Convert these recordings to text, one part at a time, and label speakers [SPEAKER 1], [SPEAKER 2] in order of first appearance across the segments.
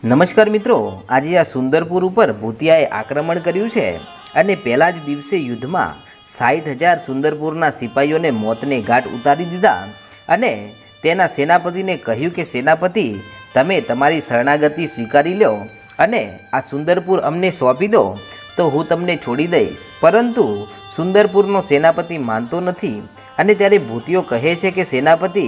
[SPEAKER 1] નમસ્કાર મિત્રો, આજે આ સુંદરપુર ઉપર ભૂતિયાએ આક્રમણ કર્યું છે અને પહેલાં જ દિવસે યુદ્ધમાં સાઠ હજાર સુંદરપુરના સિપાહીઓને મોતને ઘાટ ઉતારી દીધા અને તેના સેનાપતિને કહ્યું કે, સેનાપતિ, તમે તમારી શરણાગતિ સ્વીકારી લો અને આ સુંદરપુર અમને સોંપી દો તો હું તમને છોડી દઈશ. પરંતુ સુંદરપુરનો સેનાપતિ માનતો નથી અને ત્યારે ભૂતિયો કહે છે કે સેનાપતિ,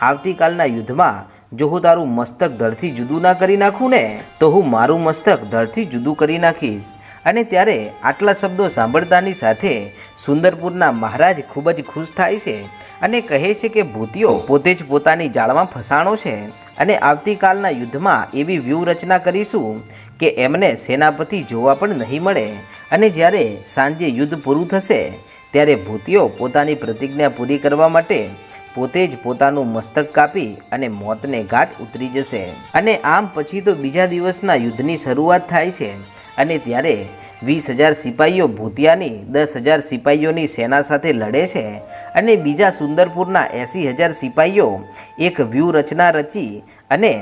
[SPEAKER 1] આવતીકાલના યુદ્ધમાં જો હું તારું મસ્તક ધડથી જુદું ના કરી નાખું ને, તો હું મારું મસ્તક ધડથી જુદું કરી નાખીશ. અને ત્યારે આટલા શબ્દો સાંભળતાની સાથે સુંદરપુરના મહારાજ ખૂબ જ ખુશ થાય છે અને કહે છે કે ભૂતિયો પોતે જ પોતાની જાળમાં ફસાણો છે અને આવતીકાલના યુદ્ધમાં એવી વ્યૂહરચના કરીશું કે એમને સેનાપતિ જોવા પણ નહીં મળે. અને જ્યારે સાંજે યુદ્ધ પૂરું થશે, ત્યારે ભૂતિયો પોતાની પ્રતિજ્ઞા પૂરી કરવા માટે પોતે જ પોતાનું મસ્તક કાપી અને મોતને ઘાટ ઉતરી જશે. અને આમ પછી તો બીજા દિવસના યુદ્ધની શરૂઆત થાય છે. અને ત્યારે વીસ હજાર સિપાહીઓ ભૂતિયાની, દસ હજાર સિપાહીઓની સેના સાથે લડે છે અને બીજા સુંદરપુરના એંસી હજાર સિપાહીઓ એક વ્યૂહરચના રચી અને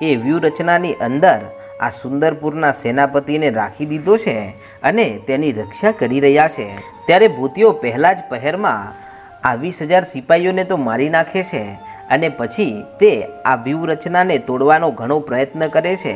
[SPEAKER 1] એ વ્યૂહરચનાની અંદર આ સુંદરપુરના સેનાપતિને રાખી દીધો છે અને તેની રક્ષા કરી રહ્યા છે. ત્યારે ભૂતિઓ પહેલાં જ પહેરમાં આ વીસ હજાર સિપાહીઓને તો મારી નાખે છે અને પછી તે આ વ્યૂહરચનાને તોડવાનો ઘણો પ્રયત્ન કરે છે.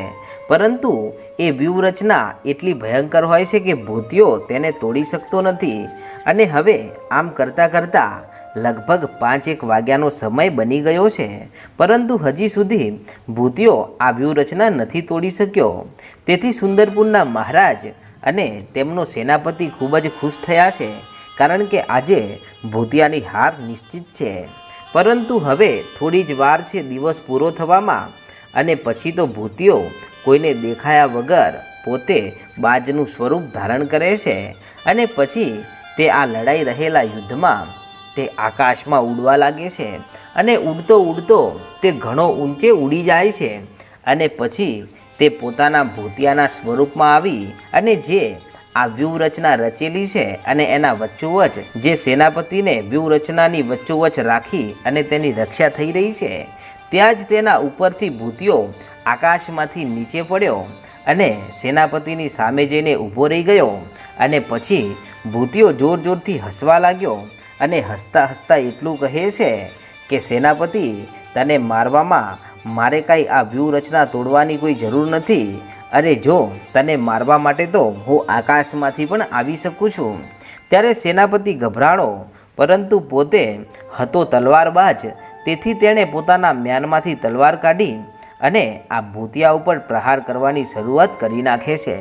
[SPEAKER 1] પરંતુ એ વ્યૂહરચના એટલી ભયંકર હોય છે કે ભૂતિયો તેને તોડી શકતો નથી. અને હવે આમ કરતાં કરતાં લગભગ પાંચ એક વાગ્યાનો સમય બની ગયો છે. પરંતુ હજી સુધી ભૂતિયો આ વ્યૂહરચના નથી તોડી શક્યો. તેથી સુંદરપુરના મહારાજ અને તેમનો સેનાપતિ ખૂબ જ ખુશ થયા છે. કારણ કે આજે ભૂતિયાની હાર નિશ્ચિત છે. પરંતુ હવે થોડી જ વાર છે દિવસ પૂરો થવામાં અને પછી તો ભૂતિઓ કોઈને દેખાયા વગર પોતે બાજનું સ્વરૂપ ધારણ કરે છે અને પછી તે આ લડાઈ રહેલા યુદ્ધમાં તે આકાશમાં ઉડવા લાગે છે અને ઉડતો ઉડતો તે ઘણો ઊંચે ઉડી જાય છે અને પછી તે પોતાના ભૂતિયાના સ્વરૂપમાં આવી અને જે આ વ્યૂહરચના રચેલી છે અને એના વચ્ચોવચ જે સેનાપતિને વ્યૂહરચનાની વચ્ચોવચ રાખી અને તેની રક્ષા થઈ રહી છે, ત્યાં જ તેના ઉપરથી ભૂતિયો આકાશમાંથી નીચે પડ્યો અને સેનાપતિની સામે જઈને ઊભો રહી ગયો અને પછી ભૂતિયો જોર જોરથી હસવા લાગ્યો અને હસતા હસતા એટલું કહે છે કે, સેનાપતિ, તને મારવામાં મારે કાંઈ આ વ્યૂહરચના તોડવાની કોઈ જરૂર નથી અરે જો, તને મારવા માટે તો હું આકાશમાંથી પણ આવી શકું છું. ત્યારે સેનાપતિ ગભરાણો, પરંતુ પોતે હતો તલવારબાજ તેથી તેણે પોતાના મ્યાનમાંથી તલવાર કાઢી અને આ ભૂતિયા ઉપર પ્રહાર કરવાની શરૂઆત કરી નાખે છે.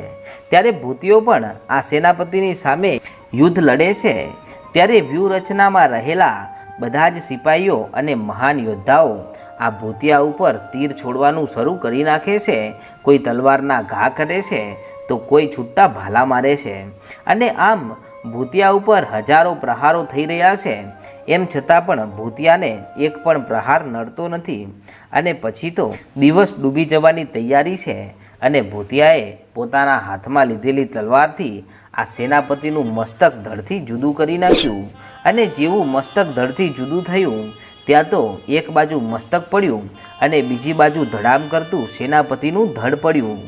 [SPEAKER 1] ત્યારે ભૂતિયો પણ આ સેનાપતિની સામે યુદ્ધ લડે છે. ત્યારે વ્યૂહરચનામાં રહેલા બધા જ સિપાહીઓ અને મહાન યોદ્ધાઓ આ ભૂતિયા ઉપર તીર છોડવાનું શરૂ કરી નાખે છે, કોઈ તલવારના ઘા કરે છે, તો કોઈ છૂટા ભાલા મારે છે. અને આમ ભૂતિયા ઉપર હજારો પ્રહારો થઈ રહ્યા છે. એમ છતાં પણ ભૂતિયાને એક પણ પ્રહાર નડતો નથી. અને પછી તો દિવસ ડૂબી જવાની તૈયારી છે અને ભૂતિયાએ પોતાના હાથમાં લીધેલી તલવારથી આ સેનાપતિનું મસ્તક ધડથી જુદું કરી નાખ્યું. અને જેવું મસ્તક ધડથી જુદું થયું ત્યાં તો એક બાજુ મસ્તક પડ્યું અને બીજી બાજુ ધડામ કરતું સેનાપતિનું ધડ પડ્યું.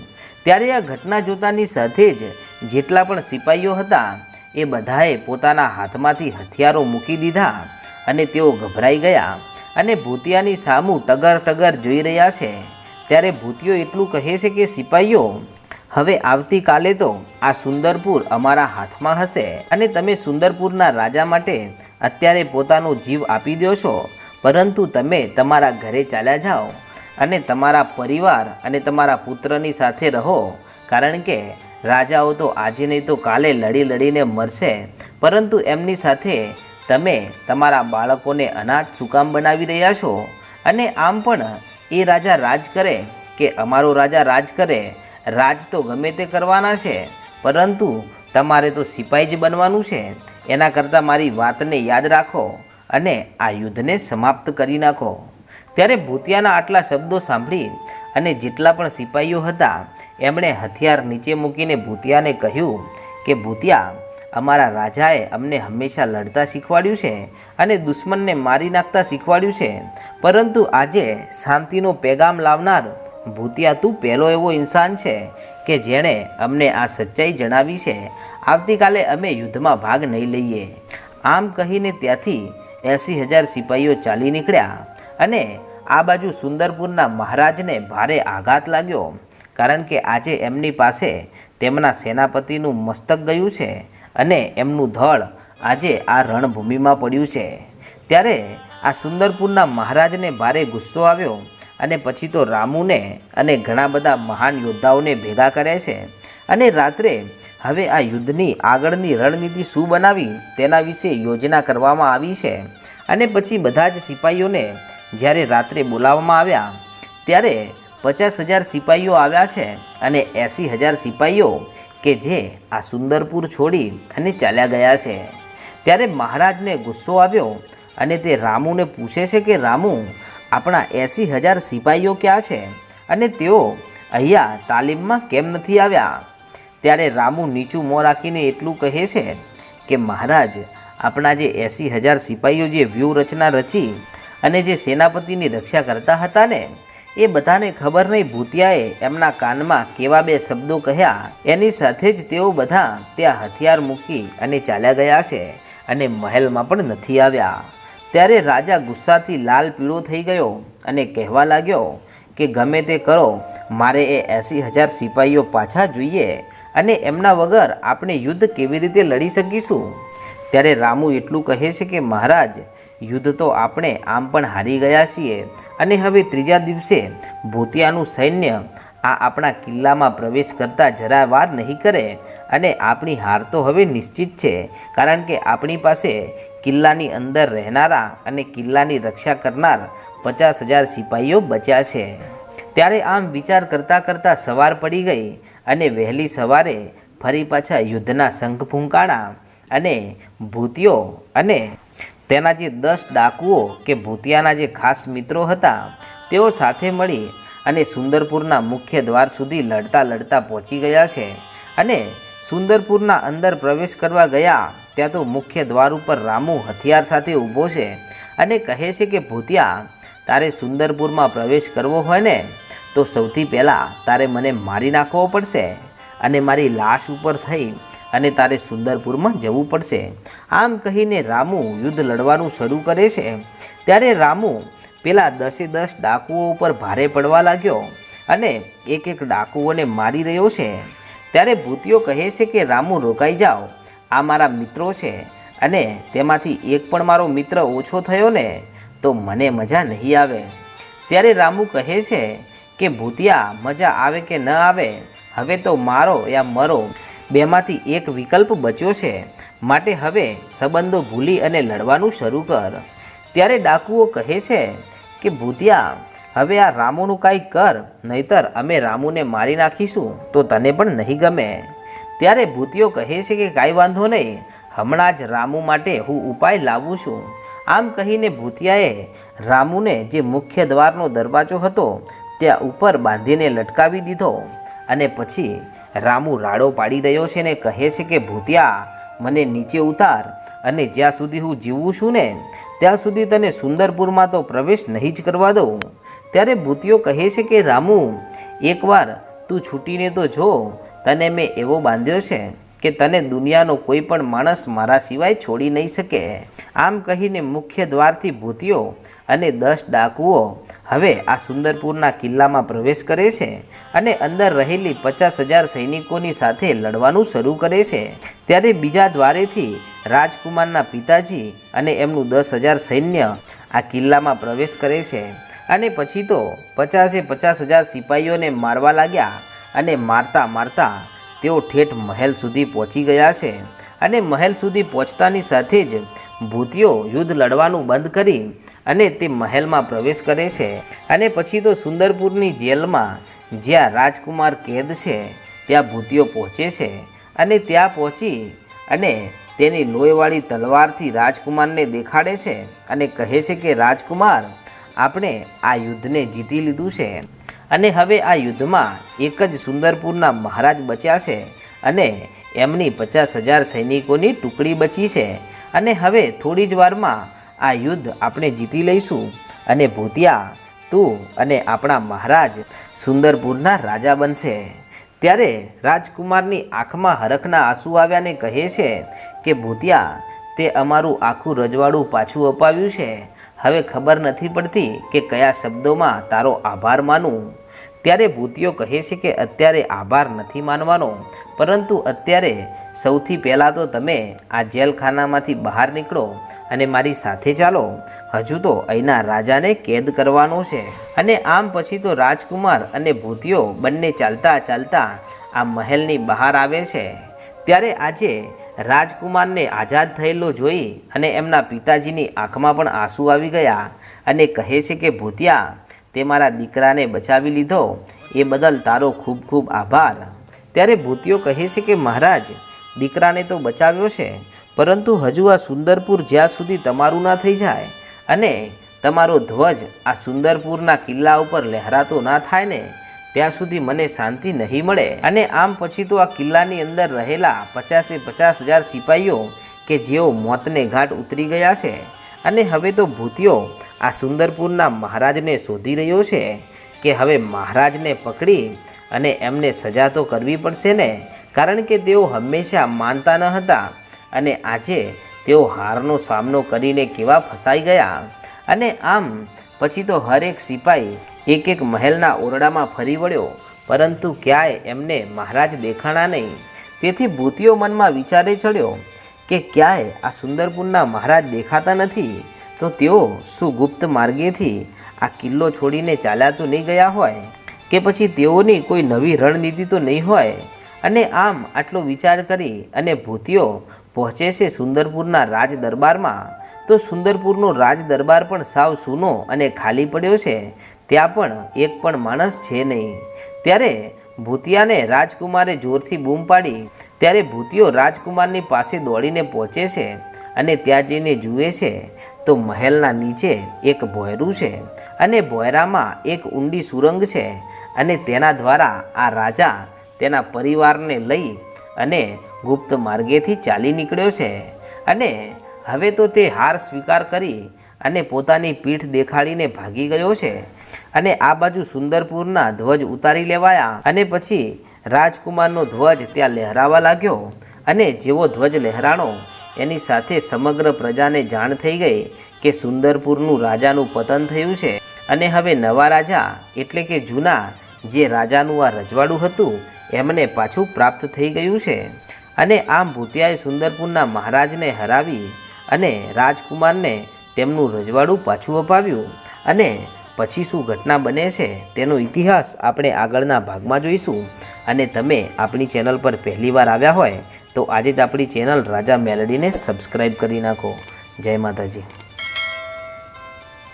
[SPEAKER 1] ત્યારે આ ઘટના જોતાની સાથે જ જેટલા પણ સિપાહીઓ હતા, એ બધાએ પોતાના હાથમાંથી હથિયારો મૂકી દીધા અને તેઓ ગભરાઈ ગયા અને ભૂતિયાની સામું ટગર ટગર જોઈ રહ્યા છે. ત્યારે ભૂતિયો એટલું કહે છે કે સિપાહીઓ હવે આવતીકાલે તો આ સુંદરપુર અમારા હાથમાં હશે અને તમે સુંદરપુરના રાજા માટે અત્યારે પોતાનો જીવ આપી દો છો. પરંતુ તમે તમારા ઘરે ચાલ્યા જાઓ અને તમારા પરિવાર અને તમારા પુત્રની સાથે રહો. કારણ કે રાજાઓ તો આજે નહીં તો કાલે લડી લડીને મરશે. પરંતુ એમની સાથે તમે તમારા બાળકોને અનાજ સુકામ બનાવી રહ્યા છો. અને આમ પણ એ રાજા રાજ કરે કે અમારો રાજા રાજ કરે. રાજ તો ગમે તે કરવાના છે, પરંતુ તમારે તો સિપાહી જ બનવાનું છે. એના કરતાં મારી વાતને યાદ રાખો. અને આ યુદ્ધને સમાપ્ત કરી નાખો. ત્યારે ભૂતિયાના આટલા શબ્દો સાંભળી અને જેટલા પણ સિપાહીઓ હતા, એમણે હથિયાર નીચે મૂકીને ભૂતિયાને કહ્યું કે, ભૂતિયા, અમારા રાજાએ અમને હંમેશા લડતા શીખવાડ્યું છે અને દુશ્મનને મારી નાખતા શીખવાડ્યું છે. પરંતુ આજે શાંતિનો પેગામ લાવનાર ભૂતિયા તું પહેલો એવો ઇન્સાન છે કે જેણે અમને આ સચ્ચાઈ જણાવી છે. આવતીકાલે અમે યુદ્ધમાં ભાગ નહીં લઈએ. આમ કહીને ત્યાંથી એંસી હજાર સિપાહીઓ ચાલી નીકળ્યા અને આ બાજુ સુંદરપુરના મહારાજને ભારે આઘાત લાગ્યો. કારણ કે આજે એમની પાસે તેમના સેનાપતિનું મસ્તક ગયું છે અને એમનું ધડ આજે આ રણભૂમિમાં પડ્યું છે. ત્યારે આ સુંદરપુરના મહારાજને ભારે ગુસ્સો આવ્યો અને પછી તો રામુને અને ઘણા બધા મહાન યોદ્ધાઓને ભેગા કરે છે. અને રાત્રે હવે આ યુદ્ધની આગળની રણનીતિ શું બનાવી તેના વિશે યોજના કરવામાં આવી છે. અને પછી બધા જ સિપાહીઓને જ્યારે રાત્રે બોલાવવામાં આવ્યા, ત્યારે પચાસ હજાર સિપાહીઓ આવ્યા છે અને એંસી હજાર સિપાહીઓ કે જે આ સુંદરપુર છોડી અને ચાલ્યા ગયા છે. ત્યારે મહારાજને ગુસ્સો આવ્યો અને તે રામુને પૂછે છે કે, રામુ, આપણા એંસી હજાર સિપાહીઓ ક્યાં છે? અને તેઓ અહીંયા તાલીમમાં કેમ નથી આવ્યા? ત્યારે રામુ નીચું મોં રાખીને એટલું કહે છે કે, મહારાજ, આપણા જે એંસી હજાર સિપાહીઓ જે વ્યૂહરચના રચી અને જે સેનાપતિની રક્ષા કરતા હતા ને, એ બધાને ખબર નહીં ભૂતિયાએ એમના કાનમાં કેવા બે શબ્દો કહ્યા. એની સાથે જ તેઓ બધા ત્યાં હથિયાર મૂકી અને ચાલ્યા ગયા છે અને મહેલમાં પણ નથી આવ્યા. ત્યારે રાજા ગુસ્સાથી લાલ પીળો થઈ ગયો અને કહેવા લાગ્યો કે, ગમે તે કરો, મારે એ એંસી હજાર સિપાહીઓ પાછા જોઈએ. અને એમના વગર આપણે યુદ્ધ કેવી રીતે લડી શકીશું? ત્યારે રામુ એટલું કહે છે કે, મહારાજ, યુદ્ધ તો આપણે આમ પણ હારી ગયા છીએ. અને હવે ત્રીજા દિવસે ભૂતિયાનું સૈન્ય આ આપણા કિલ્લામાં પ્રવેશ કરતા જરા વાર નહીં કરે અને આપણી હાર તો હવે નિશ્ચિત છે. કારણ કે આપણી પાસે કિલ્લાની અંદર રહેનારા અને કિલ્લાની રક્ષા કરનાર પચાસ હજાર સિપાહીઓ બચ્યા છે. ત્યારે આમ વિચાર કરતાં કરતાં સવાર પડી ગઈ. અને વહેલી સવારે ફરી પાછા યુદ્ધના શંખ ફૂંકાણા અને ભૂતિયો અને તેના જે દસ ડાકુઓ કે ભૂતિયાના જે ખાસ મિત્રો હતા, તેઓ સાથે મળી અને સુંદરપુરના મુખ્ય દ્વાર સુધી લડતા લડતા પહોંચી ગયા છે અને સુંદરપુરના અંદર પ્રવેશ કરવા ગયા, ત્યાં તો મુખ્ય દ્વાર ઉપર રામુ હથિયાર સાથે ઊભો છે અને કહે છે કે, ભૂતિયા, તારે સુંદરપુરમાં પ્રવેશ કરવો હોય ને? તો સૌથી પહેલાં તારે મને મારી નાખવો પડશે અને મારી લાશ ઉપર થઈ અને તારે સુંદરપુરમાં જવું પડશે. આમ કહીને રામુ યુદ્ધ લડવાનું શરૂ કરે છે. ત્યારે રામુ પેલા દસે દસ ડાકુઓ ઉપર ભારે પડવા લાગ્યો અને એક એક ડાકુઓને મારી રહ્યો છે. ત્યારે ભૂતિયો કહે છે કે, રામુ, રોકાઈ જાઓ. આ મારા મિત્રો છે અને તેમાંથી એક પણ મારો મિત્ર ઓછો થયો ને તો મને મજા નહીં આવે. ત્યારે રામુ કહે છે કે ભૂતિયા, મજા આવે કે ન આવે, હવે તો મારો યા મરો, બેમાંથી એક વિકલ્પ બચ્યો છે. માટે હવે સંબંધો ભૂલી અને લડવાનું શરૂ કર. ત્યારે ડાકુઓ કહે છે કે, ભૂતિયા, હવે આ રામુનું કાંઈ કર, નહીતર અમે રામુને મારી નાખીશું, તો તને પણ નહીં ગમે. ત્યારે ભૂતિયો કહે છે કે, કાંઈ વાંધો નહીં, હમણાં જ રામુ માટે હું ઉપાય લાવું છું. આમ કહીને ભૂતિયાએ રામુને જે મુખ્ય દ્વારનો દરવાજો હતો ત્યાં ઉપર બાંધીને લટકાવી દીધો અને પછી રામુ રાડો પાડી રહ્યો છે ને કહે છે કે, ભૂતિયા, મને નીચે ઉતાર અને જ્યાં સુધી હું જીવું છું ને, ત્યાં સુધી તને સુંદરપુરમાં તો પ્રવેશ નહીં જ કરવા દઉં. ત્યારે ભૂતિયો કહે છે કે, રામુ, એકવાર તું છૂટીને તો જો, તને મેં એવો બાંધ્યો છે. કે તને દુનિયાનો કોઈ પણ માણસ મારા સિવાય છોડી નહીં શકે. આમ કહીને મુખ્ય દ્વારથી ભૂતિયો અને દસ ડાકુઓ હવે આ સુંદરપુરના કિલ્લામાં પ્રવેશ કરે છે અને અંદર રહેલી પચાસ હજાર સૈનિકોની સાથે લડવાનું શરૂ કરે છે. ત્યારે બીજા દ્વારેથી રાજકુમારના પિતાજી અને એમનું દસ હજાર સૈન્ય આ કિલ્લામાં પ્રવેશ કરે છે. અને પછી તો પચાસે પચાસ હજાર સિપાહીઓને મારવા લાગ્યા અને મારતા મારતા તેઓ ઠેઠ મહેલ સુધી પહોંચી ગયા છે અને મહેલ સુધી પહોંચતાની સાથે જ ભૂતિઓ યુદ્ધ લડવાનું બંધ કરી અને તે મહેલમાં પ્રવેશ કરે છે અને પછી તો સુંદરપુરની જેલમાં જ્યાં રાજકુમાર કેદ છે, ત્યાં ભૂતિઓ પહોંચે છે અને ત્યાં પહોંચી અને તેની લોહીવાળી તલવારથી રાજકુમારને દેખાડે છે અને કહે છે કે, રાજકુમાર આપણે આ યુદ્ધને જીતી લીધું છે. અને હવે આ યુદ્ધમાં એક જ સુંદરપુરના મહારાજ બચ્યા છે અને એમની પચાસ હજાર સૈનિકોની ટુકડી બચી છે. અને હવે થોડી જ વારમાં આ યુદ્ધ આપણે જીતી લઈશું. અને ભૂતિયા, તું અને આપણા મહારાજ સુંદરપુરના રાજા બનશે. ત્યારે રાજકુમારની આંખમાં હરખના આંસુ આવ્યાને કહે છે કે, ભૂતિયા, તે અમારું આખું રજવાડું પાછું અપાવ્યું છે. હવે ખબર નથી પડતી કે કયા શબ્દોમાં તારો આભાર માનું. ત્યારે ભૂતિયો કહે છે કે અત્યારે આભાર નથી માનવાનો. પરંતુ અત્યારે સૌથી પહેલાં તો તમે આ જેલખાનામાંથી બહાર નીકળો અને મારી સાથે ચાલો. હજુ તો અહીંના રાજાને કેદ કરવાનો છે. અને આમ પછી તો રાજકુમાર અને ભૂતિયો બંને ચાલતા ચાલતા આ મહેલની બહાર આવે છે. ત્યારે આજે રાજકુમારને આઝાદ થયેલો જોઈ અને એમના પિતાજીની આંખમાં પણ આંસુ આવી ગયા અને કહે છે કે, ભૂતિયા, તે મારા દીકરાને બચાવી લીધો. એ બદલ તારો ખૂબ ખૂબ આભાર. ત્યારે ભૂતિયો કહે છે કે, મહારાજ, દીકરાને તો બચાવ્યો છે, પરંતુ હજુ આ સુંદરપુર જ્યાં સુધી તમારું ના થઈ જાય અને તમારો ધ્વજ આ સુંદરપુરના કિલ્લા ઉપર લહેરાતો ના થાય ને ત્યાં સુધી મને શાંતિ નહીં મળે. અને આમ પછી તો આ કિલ્લાની અંદર રહેલા પચાસે પચાસ હજાર સિપાહીઓ કે જેઓ મોતને ઘાટ ઉતરી ગયા છે. અને હવે તો ભૂતિયો આ સુંદરપુરના મહારાજને શોધી રહ્યો છે કે હવે મહારાજને પકડી અને એમને સજા તો કરવી પડશે ને, કારણ કે તેઓ હંમેશા માનતા ન હતા. અને આજે તેઓ હારનો સામનો કરીને કેવા ફસાઈ ગયા. અને આમ પછી તો હરેક સિપાહી એક એક મહેલના ઓરડામાં ફરી વળ્યો, પરંતુ ક્યાંય એમને મહારાજ દેખાણા નહીં. તેથી ભૂતિયો મનમાં વિચારે ચડ્યો કે ક્યાંય આ સુંદરપુરના મહારાજ દેખાતા નથી. તો તેઓ શું ગુપ્ત માર્ગેથી આ કિલ્લો છોડીને ચાલ્યા તો નહીં ગયા હોય કે પછી તેઓની કોઈ નવી રણનીતિ તો નહીં હોય? અને આમ આટલો વિચાર કરી અને ભૂતિયો પહોંચે છે સુંદરપુરના રાજ દરબારમાં તો સુંદરપુરનો રાજ દરબાર પણ સાવ સૂનો અને ખાલી પડ્યો છે, ત્યાં પણ એક પણ માણસ છે નહીં. ત્યારે ભૂતિયાને રાજકુમારે જોરથી બૂમ પાડી, ત્યારે ભૂતિયો રાજકુમારની પાસે દોડીને પહોંચે છે અને ત્યાં જઈને જુએ છે તો મહેલના નીચે એક ભોયરું છે અને ભોયરામાં એક ઊંડી સુરંગ છે અને તેના દ્વારા આ રાજા તેના પરિવારને લઈ અને ગુપ્ત માર્ગેથી ચાલી નીકળ્યો છે અને હવે તો તે હાર સ્વીકાર કરી અને પોતાની પીઠ દેખાડીને ભાગી ગયો છે. અને આ બાજુ સુંદરપુરના ધ્વજ ઉતારી લેવાયા અને પછી રાજકુમારનો ધ્વજ ત્યાં લહેરાવા લાગ્યો અને જેવો ધ્વજ લહેરાણો, એની સાથે સમગ્ર પ્રજાને જાણ થઈ ગઈ કે સુંદરપુરનું રાજાનું પતન થયું છે. અને હવે નવા રાજા, એટલે કે જૂના, જે રાજાનું આ રજવાડું હતું, એમને પાછું પ્રાપ્ત થઈ ગયું છે. અને આમ ભૂતિયાએ સુંદરપુરના મહારાજને હરાવી અને રાજકુમારને તેમનું રજવાડું પાછું અપાવ્યું. અને પછી શું ઘટના બને છે તેનો ઇતિહાસ આપણે આગળના ભાગમાં જોઈશું. અને તમે આપણી ચેનલ પર પહેલીવાર આવ્યા હોય તો આજે જ આપણી ચેનલ રાજા મેલડીને સબસ્ક્રાઈબ કરી નાખો. જય માતાજી.